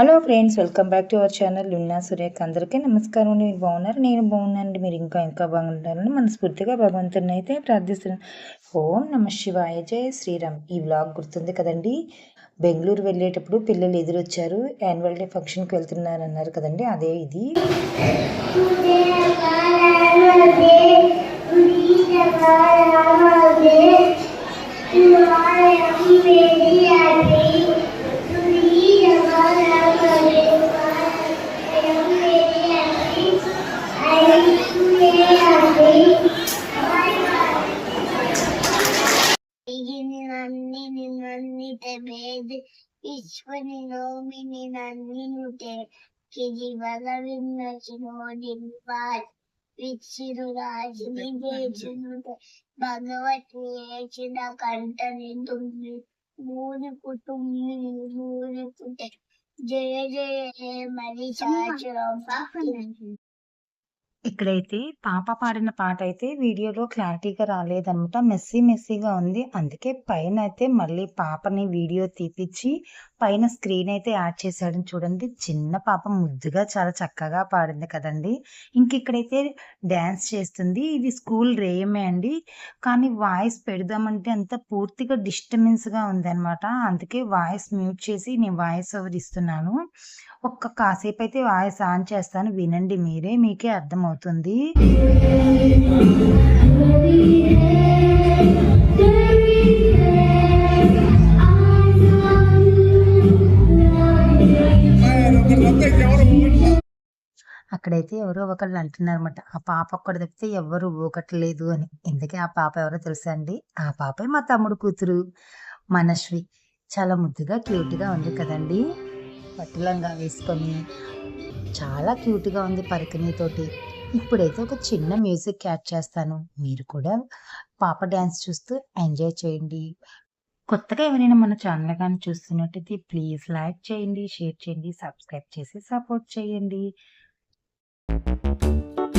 Hello friends welcome back to our channel లున్నా Surekha అందరికీ నమస్కారం అండి. మీరు బాగున్నారు? నేను బాగున్నానండి. మీరు ఇంకా ఇంకా బాగుంటారని మనస్ఫూర్తిగా భగవంతుని అయితే ప్రార్థిస్తున్నాను. ఓం నమ శివాయ. జయ శ్రీరామ్. ఈ వ్లాగ్ గుర్తుంది కదండి? బెంగళూరు వెళ్ళేటప్పుడు పిల్లలు ఎదురొచ్చారు. యాన్యువల్ డే ఫంక్షన్కి వెళ్తున్నారు అన్నారు కదండి. అదే ఇది. નાની ની નાની તે ભેદ ઈશ્વરની નવમી ની નાની નું તે કે જીવાલાવી નચનો નિર્વાજ વિચિરુ રાજની દેજનું તે ભગવતની એચના કંઠની તુમ્મી મૂળ કુટુંબની મૂળ કુટે જય જય હે મારી સાચી રોપા ఇక్కడైతే పాప పాడిన పాట అయితే వీడియోలో క్లారిటీగా రాలేదనమాట. మెస్సీ మెస్సీగా ఉంది. అందుకే పైన అయితే మళ్ళీ పాపని వీడియో తీపిచ్చి పైన స్క్రీన్ అయితే యాడ్ చేశాడని చూడండి. చిన్న పాప ముద్దుగా చాలా చక్కగా పాడింది కదండి. ఇంక ఇక్కడైతే డ్యాన్స్ చేస్తుంది. ఇది స్కూల్ రేయమే అండి. కానీ వాయిస్ పెడదామంటే అంత పూర్తిగా డిస్టర్బెన్స్గా ఉందన్నమాట. అందుకే వాయిస్ మ్యూట్ చేసి నేను వాయిస్ ఓవర్ ఇస్తున్నాను. ఒక్క కాసేపు అయితే వాయిస్ ఆన్ చేస్తాను. వినండి మీరే మీకే అర్థమవుతుంది. అక్కడైతే ఎవరో ఒకళ్ళు అంటున్నారన్నమాట. ఆ పాప ఒక్కడ తప్పితే ఎవరు ఊకట్లేదు అని. ఎందుకే ఆ పాప ఎవరో తెలుసా అండి? ఆ పాపే మా తమ్ముడు కూతురు మనశ్వి. చాలా ముద్దుగా క్యూట్గా ఉంది కదండి. పట్టులంగా వేసుకొని చాలా క్యూట్గా ఉంది పరికిణితోటి. ఇప్పుడైతే ఒక చిన్న మ్యూజిక్ యాడ్ చేస్తాను. మీరు కూడా పాప డ్యాన్స్ చూస్తూ ఎంజాయ్ చేయండి. కొత్తగా ఎవరైనా మన ఛానల్ కానీ చూస్తున్నట్టయితే ప్లీజ్ లైక్ చేయండి షేర్ చేయండి సబ్స్క్రైబ్ చేసి సపోర్ట్ చేయండి. Thank you.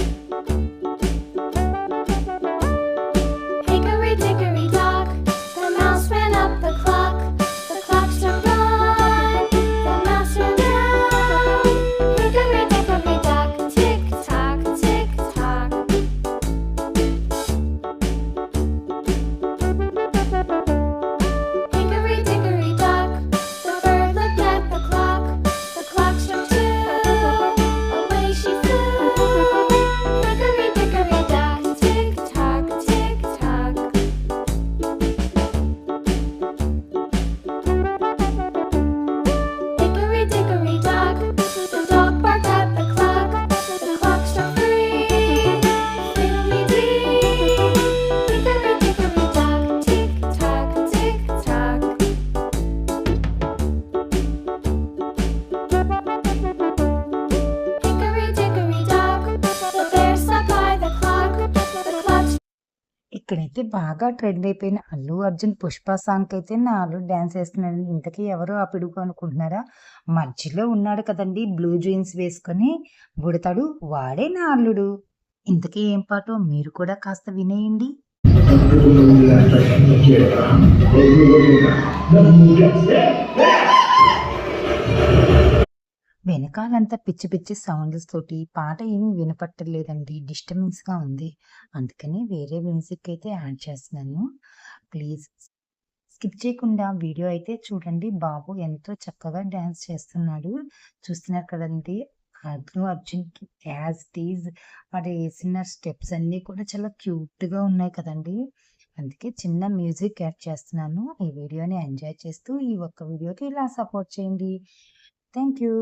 ఇక్కడైతే బాగా ట్రెండ్ అయిపోయిన అల్లు అర్జున్ పుష్ప సాంగ్ అయితే నా అల్లుడు డ్యాన్స్ వేస్తున్నాడు. ఇంతకీ ఎవరో ఆ పిడుగు అనుకుంటున్నారా? మధ్యలో ఉన్నాడు కదండి బ్లూ జీన్స్ వేసుకొని బుడతాడు. వాడే నా అల్లుడు. ఇంతకీ ఏం పాటో మీరు కూడా కాస్త వినేయండి. వెనకాలంతా పిచ్చి పిచ్చి సౌండ్స్ తోటి పాట ఏమీ వినపట్టలేదండి. డిస్టర్బెన్స్గా ఉంది. అందుకని వేరే మ్యూజిక్ అయితే యాడ్ చేస్తున్నాను. ప్లీజ్ స్కిప్ చేయకుండా వీడియో అయితే చూడండి. బాబు ఎంతో చక్కగా డ్యాన్స్ చేస్తున్నాడు. చూస్తున్నారు కదండి. అర్జున్ అర్జున్ యాజ్ టీజ్ వాడు వేసిన స్టెప్స్ అన్నీ కూడా చాలా క్యూట్గా ఉన్నాయి కదండి. అందుకే చిన్న మ్యూజిక్ యాడ్ చేస్తున్నాను. ఈ వీడియోని ఎంజాయ్ చేస్తూ ఈ ఒక్క వీడియోకి ఇలా సపోర్ట్ చేయండి. థ్యాంక్ యూ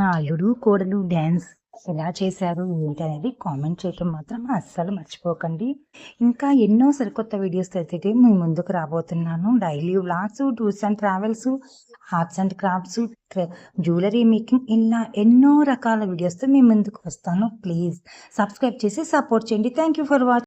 నా అల్లుడు కోడలు డ్యాన్స్ ఎలా చేశారు ఏంటి అనేది కామెంట్ చేయటం మాత్రం అస్సలు మర్చిపోకండి. ఇంకా ఎన్నో సరికొత్త వీడియోస్ అయితే మీ ముందుకు రాబోతున్నాను. Daily vlogs tours and travels arts and crafts jewellery making ఇలా ఎన్నో రకాల వీడియోస్తో మీ ముందుకు వస్తాను. ప్లీజ్ సబ్స్క్రైబ్ చేసి సపోర్ట్ చేయండి. Thank you for watching